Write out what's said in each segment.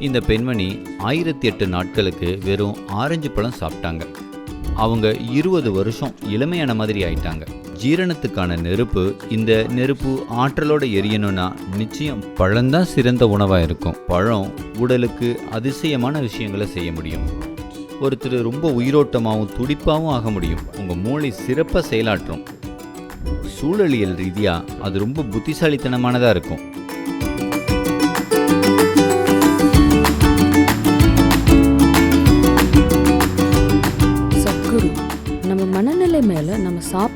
இந்த பெண்மணி ஆயிரத்தி எட்டு நாட்களுக்கு வெறும் ஆரஞ்சு பழம் சாப்பிட்டாங்க. அவங்க இருபது வருஷம் இளமையான மாதிரி ஆயிட்டாங்க. ஜீரணத்துக்கான நெருப்பு இந்த நெருப்பு ஆற்றலோட எரியணும்னா நிச்சயம் பழம்தான் சிறந்த உணவாக இருக்கும். பழம் உடலுக்கு அதிசயமான விஷயங்களை செய்ய முடியும். ஒருத்தர் ரொம்ப உயிரோட்டமாகவும் துடிப்பாகவும் ஆக முடியும். உங்கள் மூளை சிறப்பாக செயலாற்றும். சூழலியல் ரீதியாக அது ரொம்ப புத்திசாலித்தனமானதாக இருக்கும்.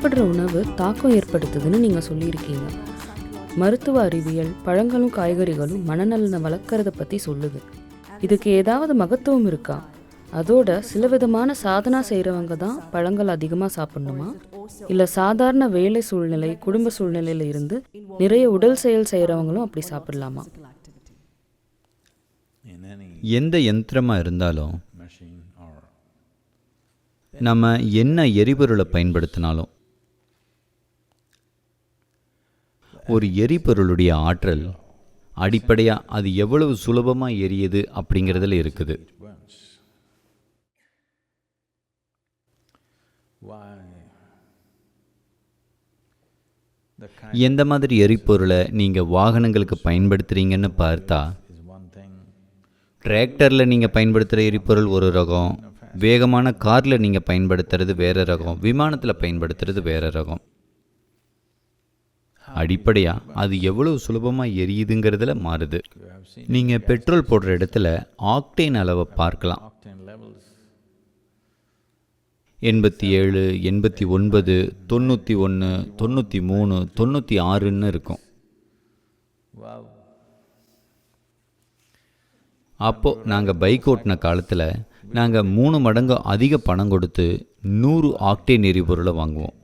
சாப்பிட்ற உணவு தாக்கம் ஏற்படுத்துதுன்னு நீங்கள் சொல்லியிருக்கீங்க. மருத்துவ அறிவியல் பழங்களும் காய்கறிகளும் மனநலனை வளர்க்கறத பற்றி சொல்லுது. இதுக்கு ஏதாவது மகத்துவம் இருக்கா? அதோட சில விதமான சாதனா செய்கிறவங்க தான் பழங்கள் அதிகமாக சாப்பிடணுமா? இல்லை சாதாரண வேலை சூழ்நிலை குடும்ப சூழ்நிலையில் இருந்து நிறைய உடல் செயல் செய்கிறவங்களும் அப்படி சாப்பிடலாமா? எந்த யந்திரமாக இருந்தாலும் நம்ம என்ன எரிபொருளை பயன்படுத்தினாலும் ஒரு எரிபொருளுடைய ஆற்றல் அடிப்படையாக அது எவ்வளவு சுலபமாக எரியுது அப்படிங்கிறதுல இருக்குது. எந்த மாதிரி எரிபொருளை நீங்கள் வாகனங்களுக்கு பயன்படுத்துகிறீங்கன்னு பார்த்தா டிராக்டரில் நீங்கள் பயன்படுத்துகிற எரிபொருள் ஒரு ரகம் வேகமான காரில் நீங்கள் பயன்படுத்துறது வேற ரகம் விமானத்தில் பயன்படுத்துறது வேற ரகம். அடிப்படையாக அது எவ்வளவு சுலபமாக எரியுதுங்கிறதுல மாறுது. நீங்கள் பெட்ரோல் போடுற இடத்துல ஆக்டேன் அளவை பார்க்கலாம். எண்பத்தி ஏழு எண்பத்தி ஒன்பது தொண்ணூற்றி ஒன்று தொண்ணூற்றி மூணு தொண்ணூற்றி ஆறுன்னு இருக்கும். அப்போது நாங்கள் பைக் ஓட்டின காலத்தில் நாங்கள் மூணு மடங்கு அதிக பணம் கொடுத்து நூறு ஆக்டேன் எரிபொருளை வாங்குவோம்.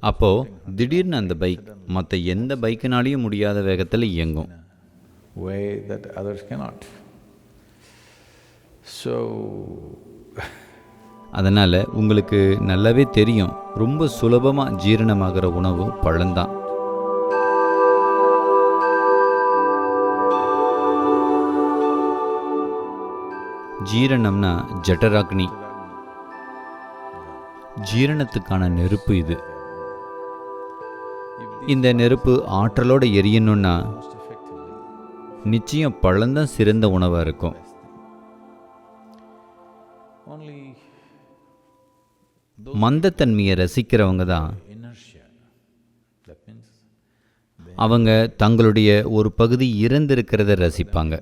அப்போது திடீர்னு அந்த பைக் மற்ற எந்த பைக்குனாலையும் முடியாத வேகத்தில் இயங்கும். Way that others cannot. So, அதனால் உங்களுக்கு நல்லாவே தெரியும் ரொம்ப சுலபமாக ஜீரணமாகிற உணவு பழம்தான். ஜீரணம்னா ஜட்டராக்னி. ஜீரணத்துக்கான நெருப்பு இது. இந்த நெருப்பு ஆற்றலோடு எரியணும்னா நிச்சயம் பழந்தான் சிறந்த உணவாக இருக்கும். மந்தத்தன்மையை ரசிக்கிறவங்க தான் அவங்க தங்களுடைய ஒரு பகுதி இறந்திருக்கிறத ரசிப்பாங்க.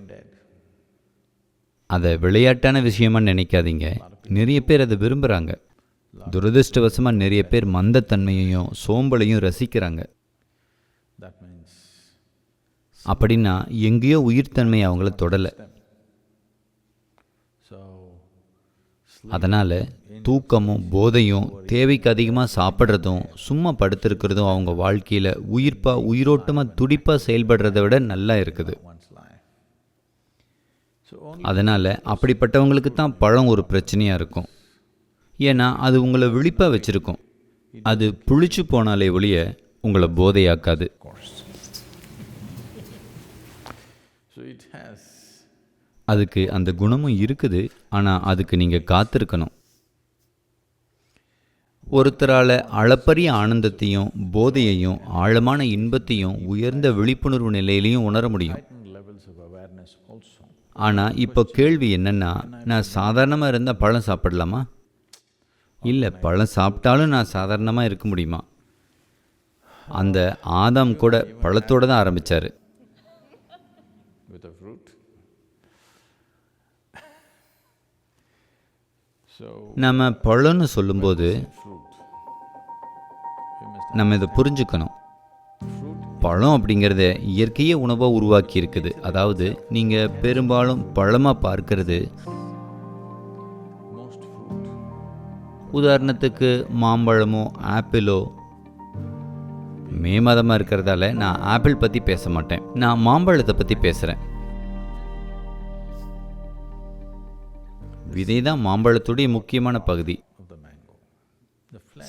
அதை விளையாட்டான விஷயமா நினைக்காதீங்க. நிறைய பேர் அதை விரும்புகிறாங்க துரதிருஷ்டவசமாக நிறைய பேர் மந்தத்தன்மையையும் சோம்பலையும் ரசிக்கிறாங்க. அப்படின்னா எங்கேயோ உயிர்த்தன்மை அவங்கள தொடலை. அதனால் தூக்கமும் போதையும் தேவைக்கு அதிகமாக சாப்பிட்றதும் சும்மா படுத்திருக்கிறதும் அவங்க வாழ்க்கையில் உயிர்ப்பாக உயிரோட்டமாக துடிப்பாக செயல்படுறதை விட நல்லா இருக்குது. அதனால் அப்படிப்பட்டவங்களுக்கு தான் பழம் ஒரு பிரச்சனையாக இருக்கும். ஏன்னா அது உங்களை விழிப்பாக வச்சுருக்கும். அது புளிச்சு போனாலே ஒழிய உங்களை போதையாக்காது. அதுக்கு அந்த குணமும் இருக்குது ஆனால் அதுக்கு நீங்கள் காத்திருக்கணும். ஒருத்தரால் அளப்பரிய ஆனந்தத்தையும் போதையையும் ஆழமான இன்பத்தையும் உயர்ந்த விழிப்புணர்வு நிலையிலையும் உணர முடியும். ஆனால் இப்போ கேள்வி என்னன்னா நான் சாதாரணமாக இருந்தால் பழம் சாப்பிடலாமா? இல்லை பழம் சாப்பிட்டாலும் நான் சாதாரணமாக இருக்க முடியுமா? அந்த ஆதாம் கூட பழத்தோடு தான் ஆரம்பித்தார் நம்ம பழம்னு சொல்லும்போது நம்ம இதை புரிஞ்சுக்கணும். பழம் அப்படிங்கிறத இயற்கையே உணவாக உருவாக்கி இருக்குது அதாவது நீங்கள் பெரும்பாலும் பழமாக பார்க்கறது உதாரணத்துக்கு மாம்பழமோ ஆப்பிளோ? மே மாதமாக இருக்கிறதால நான் ஆப்பிள் பற்றி பேச மாட்டேன். நான் மாம்பழத்தை பற்றி பேசுகிறேன் விதை தான் மாம்பழத்துடைய முக்கியமான பகுதி.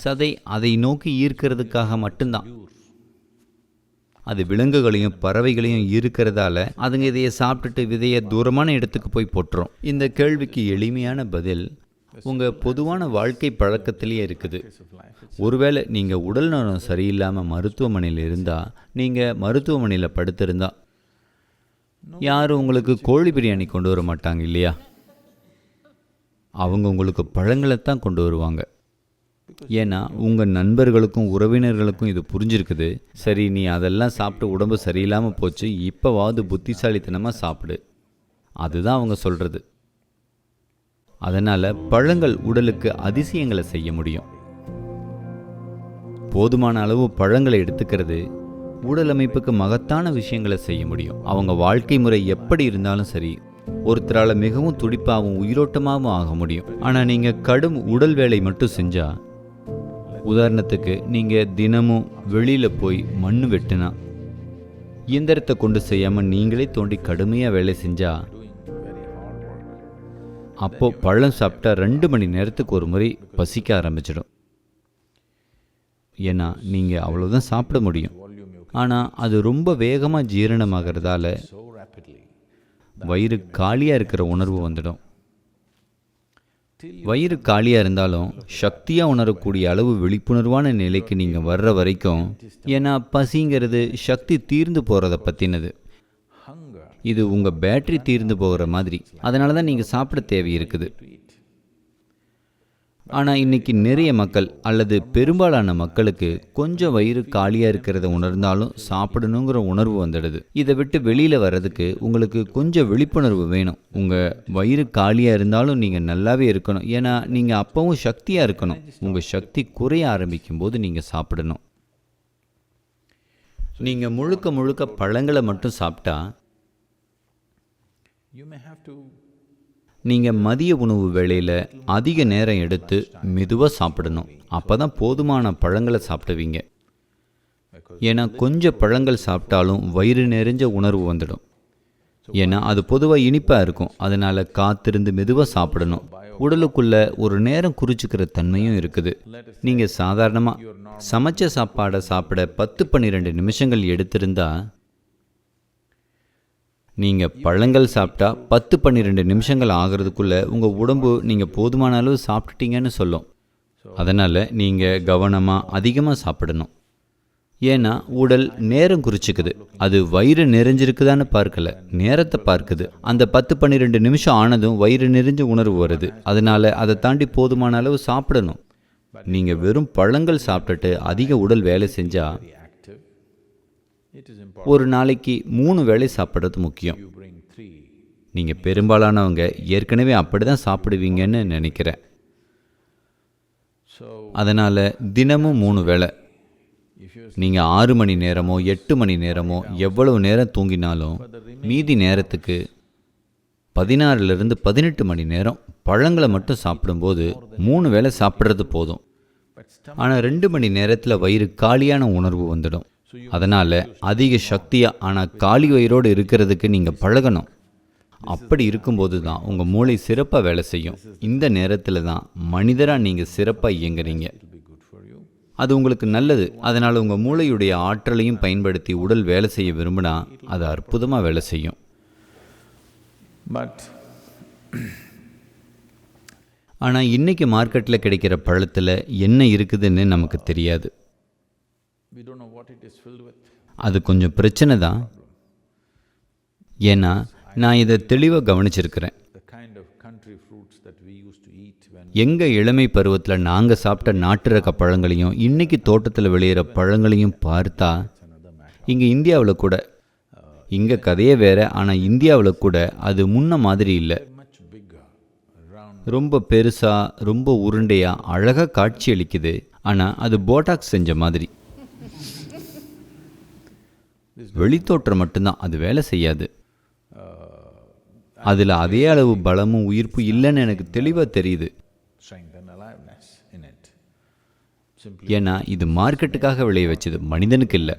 சதை அதை நோக்கி ஈர்க்கிறதுக்காக மட்டும்தான். அது விலங்குகளையும் பறவைகளையும் இருக்கிறதால அதுங்க இதையை சாப்பிட்டுட்டு விதையை தூரமான இடத்துக்கு போய் போட்டுரும். இந்த கேள்விக்கு எளிமையான பதில் உங்கள் பொதுவான வாழ்க்கை பழக்கத்திலேயே இருக்குது. ஒருவேளை நீங்கள் உடல் நலம் சரியில்லாமல் மருத்துவமனையில் இருந்தால் நீங்கள் மருத்துவமனையில் படுத்திருந்தா யாரும் உங்களுக்கு கோழி பிரியாணி கொண்டு வர மாட்டாங்க இல்லையா? அவங்க உங்களுக்கு பழங்களை தான் கொண்டு வருவாங்க. ஏன்னா உங்கள் நண்பர்களுக்கும் உறவினர்களுக்கும் இது புரிஞ்சிருக்குது. சரி நீ அதெல்லாம் சாப்பிட்டு உடம்பு சரியில்லாமல் போச்சு இப்போவாவது புத்திசாலித்தனமாக சாப்பிடு. அதுதான் அவங்க சொல்கிறது அதனால் பழங்கள் உடலுக்கு அதிசயங்களை செய்ய முடியும். போதுமான அளவு பழங்களை எடுத்துக்கிறது உடல் அமைப்புக்கு மகத்தான விஷயங்களை செய்ய முடியும். அவங்க வாழ்க்கை முறை எப்படி இருந்தாலும் சரி ஒருத்தரால் மிகவும் துடிப்பாகவும் உயிரோட்டமாகவும் ஆக முடியும். ஆனால் நீங்கள் கடும் உடல் வேலை மட்டும் செஞ்சால் உதாரணத்துக்கு நீங்கள் தினமும் வெளியில் போய் மண் வெட்டினா இயந்திரத்தை கொண்டு செய்யாமல் நீங்களே தோண்டி கடுமையாக வேலை செஞ்சால் அப்போது பழம் சாப்பிட்டா ரெண்டு மணி நேரத்துக்கு ஒரு முறை பசிக்க ஆரம்பிச்சிடும். ஏன்னா நீங்கள் அவ்வளோதான் சாப்பிட முடியும். ஆனால் அது ரொம்ப வேகமாக ஜீரணமாகிறதால வயிறு காலியாக இருக்கிற உணர்வு வந்துடும். வயிறு காலியாக இருந்தாலும் சக்தியாக உணரக்கூடிய அளவு விழிப்புணர்வான நிலைக்கு நீங்கள் வர்ற வரைக்கும் ஏன்னா பசிங்கிறது சக்தி தீர்ந்து போகிறத பற்றினது இது உங்கள் பேட்டரி தீர்ந்து போகிற மாதிரி. அதனால தான் நீங்கள் சாப்பிட தேவை இருக்குது. ஆனால் இன்னைக்கு நிறைய மக்கள் அல்லது பெரும்பாலான மக்களுக்கு கொஞ்சம் வயிறு காலியாக இருக்கிறத உணர்ந்தாலும் சாப்பிடணுங்கிற உணர்வு வந்துடுது. இதை விட்டு வெளியில் வர்றதுக்கு உங்களுக்கு கொஞ்சம் விழிப்புணர்வு வேணும். உங்கள் வயிறு காலியாக இருந்தாலும் நீங்கள் நல்லாவே இருக்கணும். ஏன்னா நீங்கள் அப்பவும் சக்தியாக இருக்கணும். உங்கள் சக்தி குறைய ஆரம்பிக்கும் போது நீங்கள் சாப்பிடணும். நீங்கள் முழுக்க முழுக்க பழங்களை மட்டும் சாப்பிட்டா நீங்கள் மதிய உணவு வேளையில் அதிக நேரம் எடுத்து மெதுவாக சாப்பிடணும். அப்போ தான் போதுமான பழங்களை சாப்பிடுவீங்க. ஏன்னா கொஞ்சம் பழங்கள் சாப்பிட்டாலும் வயிறு நிறைஞ்ச உணர்வு வந்துடும். ஏன்னா அது பொதுவாக இனிப்பாக இருக்கும். அதனால் காத்திருந்து மெதுவாக சாப்பிடணும். உடலுக்குள்ள ஒரு நேரம் குறிச்சிக்கிற தன்மையும் இருக்குது. நீங்கள் சாதாரணமாக சமைச்ச சாப்பாடை சாப்பிட பத்து பன்னிரெண்டு நிமிஷங்கள் எடுத்திருந்தால் நீங்கள் பழங்கள் சாப்பிட்டா பத்து பன்னிரெண்டு நிமிஷங்கள் ஆகிறதுக்குள்ளே உங்கள் உடம்பு நீங்கள் போதுமான அளவு சாப்பிட்டுட்டீங்கன்னு சொல்லும். அதனால் நீங்கள் கவனமாக அதிகமாக சாப்பிடணும். ஏன்னா உடல் நேரம் குறிச்சுக்குது. அது வயிறு நிறைஞ்சிருக்குதான்னு பார்க்கல. நேரத்தை பார்க்குது. அந்த பத்து பன்னிரெண்டு நிமிஷம் ஆனதும் வயிறு நிறைஞ்ச உணர்வு வருது. அதனால அதை தாண்டி போதுமான அளவு சாப்பிடணும். நீங்கள் வெறும் பழங்கள் சாப்பிட்டுட்டு அதிக உடல் வேலை செஞ்சால் ஒரு நாளைக்கு மூணு வேளை சாப்பிட்றது முக்கியம். நீங்கள் பெரும்பாலானவங்க ஏற்கனவே அப்படி தான் சாப்பிடுவீங்கன்னு நினைக்கிறேன். அதனால் தினமும் மூணு வேளை. நீங்கள் ஆறு மணி நேரமோ எட்டு மணி நேரமோ எவ்வளவு நேரம் தூங்கினாலும் மீதி நேரத்துக்கு பதினாறுலேருந்து பதினெட்டு மணி நேரம் பழங்களை மட்டும் சாப்பிடும்போது மூணு வேளை சாப்பிட்றது போதும். ஆனால் ரெண்டு மணி நேரத்தில் வயிறு காலியான உணர்வு வந்துடும். அதனால் அதிக சக்தியாக ஆனால் காலி வயிறோடு இருக்கிறதுக்கு நீங்கள் பழகணும். அப்படி இருக்கும்போது தான் உங்கள் மூளை சிறப்பாக வேலை செய்யும். இந்த நேரத்தில் தான் மனிதராக நீங்கள் சிறப்பாக இயங்குறீங்க. அது உங்களுக்கு நல்லது. அதனால் உங்கள் மூளையுடைய ஆற்றலையும் பயன்படுத்தி உடல் வேலை செய்ய விரும்பினா அது அற்புதமாக வேலை செய்யும். But ஆனால் இன்னைக்கு மார்க்கெட்டில் கிடைக்கிற பழத்தில் என்ன இருக்குதுன்னு நமக்கு தெரியாது. அது கொஞ்சம் பிரச்சனை தான். ஏன்னா நான் இதை தெளிவாக கவனிச்சிருக்கிறேன். எங்கள் இளமை பருவத்தில் நாங்கள் சாப்பிட்ட நாட்டு ரக பழங்களையும் இன்னைக்கு தோட்டத்தில் விளையிற பழங்களையும் பார்த்தா இங்கே இந்தியாவில் கூட இங்கே கதையே வேற ஆனால் இந்தியாவில் கூட அது முன்ன மாதிரி இல்லை. ரொம்ப பெருசா ரொம்ப உருண்டையா அழகா காட்சி அளிக்குது. ஆனா அது போட்டாக்ஸ் செஞ்ச மாதிரி. வெளித்தோற்றம் மட்டும்தான். அது வேலை செய்யாது. அதில் அதே அளவு பலமும் உயிர்ப்பு இல்லைன்னு எனக்கு தெளிவாக தெரியுது. ஏன்னா இது மார்க்கெட்டுக்காக விளைய வச்சது. மனிதனுக்கு இல்லை.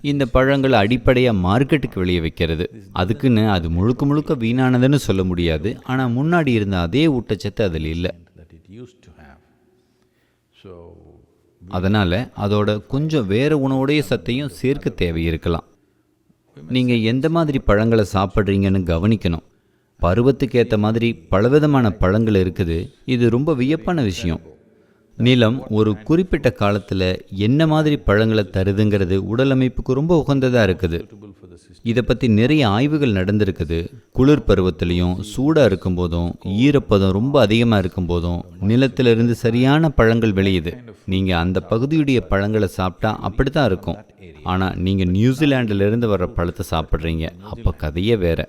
இந்த பழங்கள் அடிப்படையாக மார்க்கெட்டுக்கு விளைய வைக்கிறது. அதுக்குன்னு அது முழுக்க முழுக்க வீணானதுன்னு சொல்ல முடியாது. ஆனால் முன்னாடி இருந்த அதே ஊட்டச்சத்து அதில் இல்லை. அதனால் அதோட கொஞ்சம் வேறு உணவுடைய சத்தையும் சேர்க்க தேவை இருக்கலாம் நீங்கள் எந்த மாதிரி பழங்களை சாப்பிட்றீங்கன்னு கவனிக்கணும். பருவத்துக்கு ஏற்ற மாதிரி பலவிதமான பழங்கள் இருக்குது. இது ரொம்ப வியப்பான விஷயம். நிலம் ஒரு குறிப்பிட்ட காலத்தில் என்ன மாதிரி பழங்களை தருதுங்கிறது உடல் அமைப்புக்கு ரொம்ப உகந்ததாக இருக்குது. இதை பற்றி நிறைய ஆய்வுகள் நடந்திருக்குது. குளிர் பருவத்திலையும் சூடாக இருக்கும்போதும் ஈரப்பதம் ரொம்ப அதிகமாக இருக்கும்போதும் நிலத்திலிருந்து சரியான பழங்கள் விளையுது. நீங்கள் அந்த பகுதியுடைய பழங்களை சாப்பிட்டா அப்படி தான் இருக்கும் ஆனால் நீங்கள் நியூசிலாண்டிலிருந்து வர்ற பழத்தை சாப்பிட்றீங்க. அப்போ கதையே வேறு.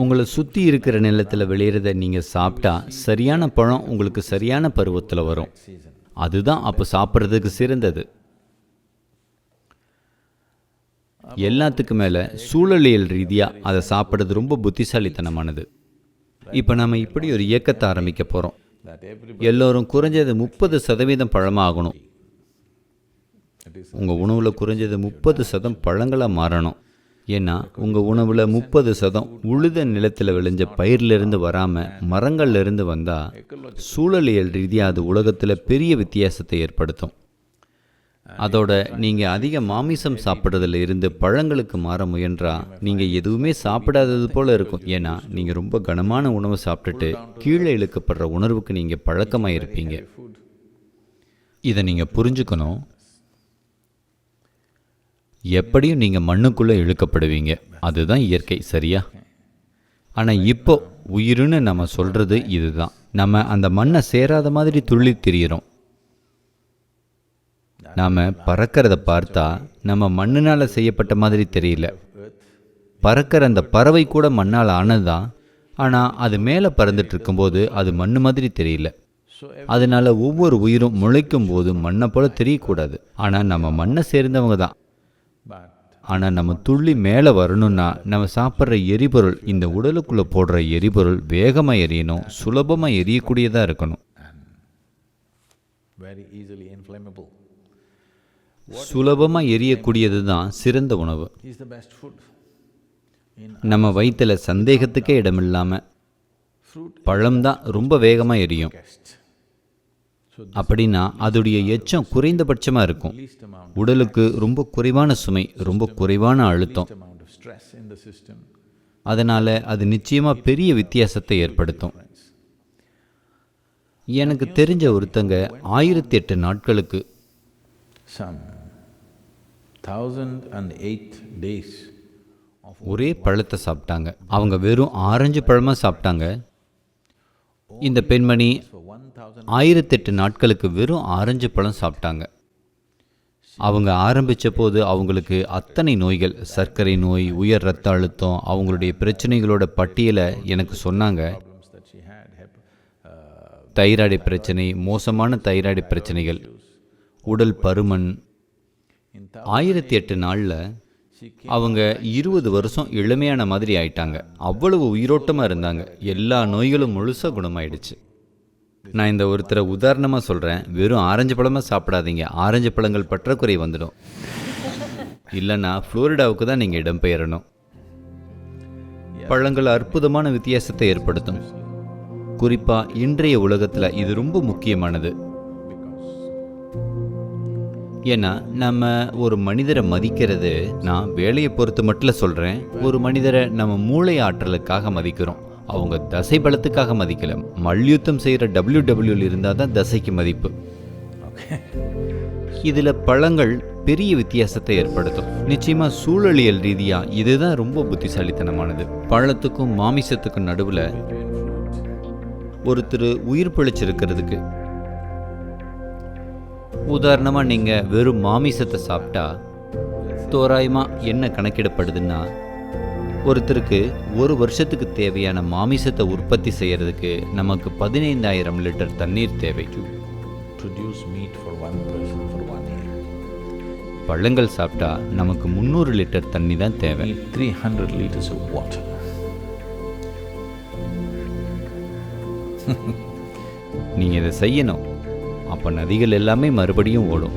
உங்களை சுற்றி இருக்கிற நிலத்தில் விளையிறத நீங்கள் சாப்பிட்டா சரியான பழம் உங்களுக்கு சரியான பருவத்தில் வரும். அதுதான் அப்போ சாப்பிட்றதுக்கு சிறந்தது. எல்லாத்துக்கு மேலே சூழலியல் ரீதியாக அதை சாப்பிட்றது ரொம்ப புத்திசாலித்தனமானது. இப்போ நம்ம இப்படி ஒரு இயக்கத்தை ஆரம்பிக்க போகிறோம் எல்லோரும் குறைஞ்சது முப்பது சதவீதம் பழமாகணும். உங்கள் உணவில் குறைஞ்சது முப்பது சதம் பழங்களாக மாறணும். ஏன்னா உங்கள் உணவில் முப்பது சதம் உழுத நிலத்தில் விளைஞ்ச பயிர்லேருந்து வராமல் மரங்கள்லேருந்து வந்தால் சூழலியல் ரீதியாக அது உலகத்தில் பெரிய வித்தியாசத்தை ஏற்படுத்தும். அதோட நீங்கள் அதிக மாமிசம் சாப்பிட்றதுல இருந்து பழங்களுக்கு மாற முயன்றா நீங்கள் எதுவுமே சாப்பிடாதது போல் இருக்கும். ஏன்னா நீங்கள் ரொம்ப கனமான உணவு சாப்பிட்டுட்டு கீழே இழுக்கப்படுற உணர்வுக்கு நீங்கள் பழக்கமாக இருப்பீங்க இதை நீங்கள் புரிஞ்சுக்கணும். எப்படியும் நீங்கள் மண்ணுக்குள்ளே இழுக்கப்படுவீங்க. அதுதான் இயற்கை சரியா? ஆனால் இப்போ உயிருன்னு நம்ம சொல்கிறது இதுதான். நம்ம அந்த மண்ணை சேராத மாதிரி துள்ளி திரியிறோம். நாம் பறக்கிறத பார்த்தா நம்ம மண்ணினால் செய்யப்பட்ட மாதிரி தெரியல. பறக்கிற அந்த பறவை கூட மண்ணால் ஆனது தான் ஆனால் அது மேலே பறந்துட்டு இருக்கும்போது அது மண் மாதிரி தெரியல. அதனால ஒவ்வொரு உயிரும் முளைக்கும் போது மண்ணை போல தெரியக்கூடாது. ஆனால் நம்ம மண்ணை சேர்ந்தவங்க தான். ஆனால் நம்ம துள்ளி மேலே வரணும்னா நம்ம சாப்பிட்ற எரிபொருள் இந்த உடலுக்குள்ளே போடுற எரிபொருள் வேகமாக எரியணும் சுலபமாக எரியக்கூடியதாக இருக்கணும். வெரி easily சுலபமாக எரியக்கூடியது தான் சிறந்த உணவு. நம்ம வயிற்றில் சந்தேகத்துக்கே இடமில்லாமல் பழம்தான் ரொம்ப வேகமாக எரியும். அப்படின்னா அதோடைய எச்சம் குறைந்தபட்சமாக இருக்கும். உடலுக்கு ரொம்ப குறைவான சுமை ரொம்ப குறைவான அழுத்தம். அதனால் அது நிச்சயமாக பெரிய வித்தியாசத்தை ஏற்படுத்தும். எனக்கு தெரிஞ்ச ஒருத்தங்க ஆயிரத்தி எட்டு நாட்களுக்கு ஒரே பழத்தை சாப்பிட்டாங்க. அவங்க வெறும் ஆரஞ்சு பழமாக சாப்பிட்டாங்க. இந்த பெண்மணி ஆயிரத்தெட்டு நாட்களுக்கு வெறும் ஆரஞ்சு பழம் சாப்பிட்டாங்க. அவங்க ஆரம்பித்த போது அவங்களுக்கு அத்தனை நோய்கள் சர்க்கரை நோய் உயர் ரத்த அழுத்தம் அவங்களுடைய பிரச்சனைகளோட பட்டியலை எனக்கு சொன்னாங்க. தைராய்டு பிரச்சனை மோசமான தைராய்டு பிரச்சனைகள் உடல் பருமன். ஆயிரத்தி எட்டு நாளில் அவங்க இருபது வருஷம் இளமையான மாதிரி ஆயிட்டாங்க. அவ்வளவு உயிரோட்டமாக இருந்தாங்க. எல்லா நோய்களும் முழுசாக குணமாயிடுச்சு. நான் இந்த ஒருத்தரை உதாரணமாக சொல்கிறேன் வெறும் ஆரஞ்சு பழமாக சாப்பிடாதீங்க. ஆரஞ்சு பழங்கள் பற்றாக்குறை வந்துடும். இல்லைன்னா ஃப்ளோரிடாவுக்கு தான் நீங்கள் இடம்பெயரணும் பழங்கள் அற்புதமான வித்தியாசத்தை ஏற்படுத்தும். குறிப்பாக இன்றைய உலகத்தில் இது ரொம்ப முக்கியமானது. ஏன்னா நம்ம ஒரு மனிதரை மதிக்கிறது நான் வேலையை பொறுத்து மட்டும் சொல்கிறேன் ஒரு மனிதரை நம்ம மூளை ஆற்றலுக்காக மதிக்கிறோம். அவங்க தசை பலத்துக்காக மதிக்கல. மல்யுத்தம் செய்கிற டபிள்யூ டபிள்யூல இருந்தால் தான் தசைக்கு மதிப்பு. இதில் பழங்கள் பெரிய வித்தியாசத்தை ஏற்படுத்தும். நிச்சயமா சூழலியல் ரீதியா இதுதான் ரொம்ப புத்திசாலித்தனமானது. பழத்துக்கும் மாமிசத்துக்கும் நடுவில் ஒருத்தர் உயிர் பிழைச்சிருக்கிறதுக்கு உதாரணமாக நீங்கள் வெறும் மாமிசத்தை சாப்பிட்டா தோராயமாக என்ன கணக்கிடப்படுதுன்னா ஒருத்தருக்கு ஒரு வருஷத்துக்கு தேவையான மாமிசத்தை உற்பத்தி செய்யறதுக்கு நமக்கு பதினைந்தாயிரம் லிட்டர் தண்ணீர் தேவை. பழங்கள் சாப்பிட்டா நமக்கு முந்நூறு லிட்டர் தண்ணி தான் தேவை Need 300 liters of water. நீங்கள் இதை செய்யணும் அப்போ நதிகள் எல்லாமே மறுபடியும் ஓடும்.